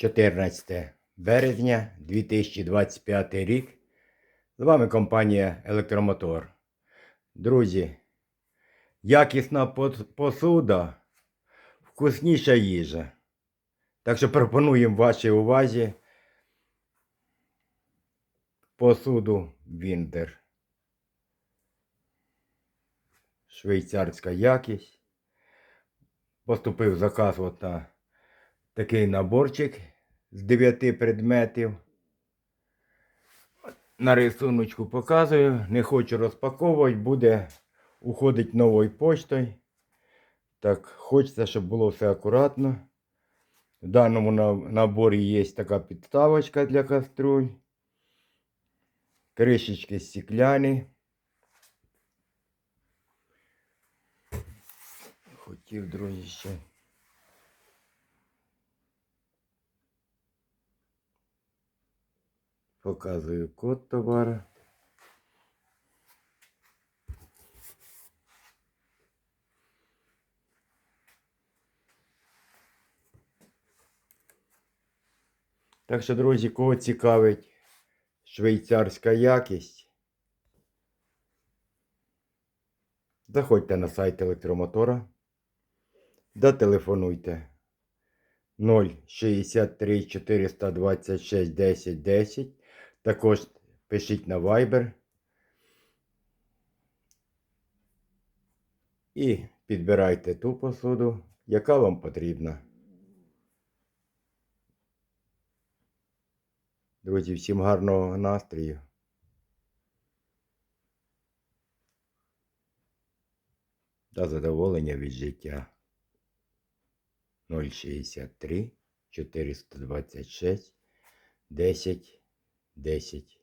14 березня 2025 рік. З вами компанія Електромотор. Друзі, якісна посуда, вкусніша їжа. Так що пропонуємо вашій увазі посуду Віндер. Швейцарська якість. Поступив заказ от на такий наборчик з 9 предметів. На рисуночку показую. Не хочу розпаковувати, буде уходить новою почтою. Так, хочеться, щоб було все акуратно. В даному наборі є така підставочка для каструль. Кришечки стекляні. Хотів, друзі, ще. Показую код товара. Так що, друзі, кого цікавить швейцарська якість, заходьте на сайт електромотора, зателефонуйте 063 426 10 10. Також пишіть на Viber. І підбирайте ту посуду, яка вам потрібна. Друзі, всім гарного настрою. Та задоволення від життя. 063 426 10 10